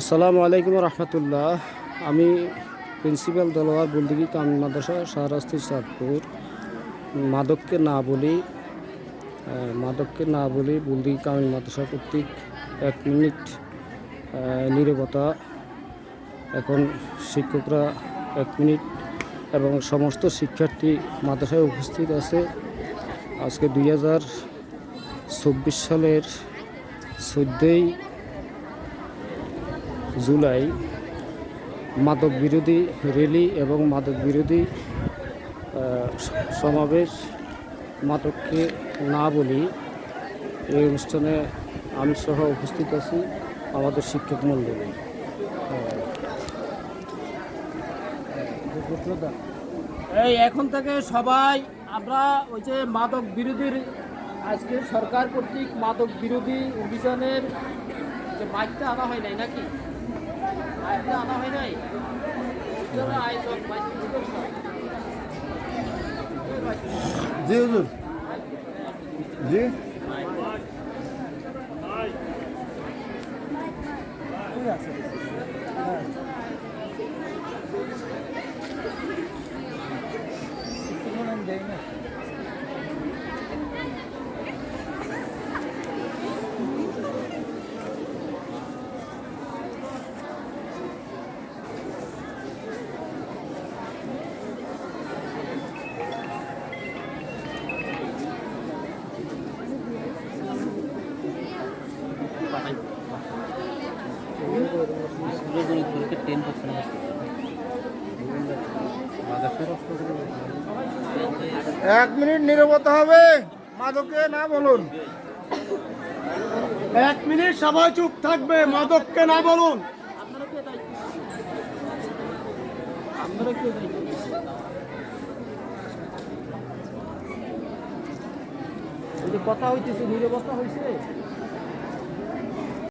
আসসালামু আলাইকুম রহমতুল্লাহ। আমি প্রিন্সিপাল দলোয়ার বুলদিগি কামিল মাদ্রাসা, শাহরাস্তি চাঁদপুর। মাদককে না বলি মাদককে না বলি বুলদিগি কামিল মাদ্রাসা কর্তৃক এক মিনিট নীরবতা। এখন শিক্ষকরা এক মিনিট এবং সমস্ত শিক্ষার্থী মাদ্রাসায় উপস্থিত আছে। আজকে দুই হাজার চব্বিশ সালের চোদ্দোই জুলাই মাদক বিরোধী র্যালি এবং মাদক বিরোধী সমাবেশ মাদককে না বলি এই অনুষ্ঠানে আমি সহ উপস্থিত আছি আমাদের শিক্ষক মণ্ডলী। এই এখন থেকে সবাই আমরা ওই যে মাদক বিরোধীর আজকে সরকার কর্তৃক মাদক বিরোধী অভিযানের যে মাইকটা আনা হয় নাই নাকি? মাইকটা আনা হয় নাই যারা এক মিনিট নীরবতা হবে। মাদকে না বলুন। এক মিনিট সবাই চুপ থাকবে, মাদককে না বলুন। কথা হইতেছে, নিরবতা হয়েছে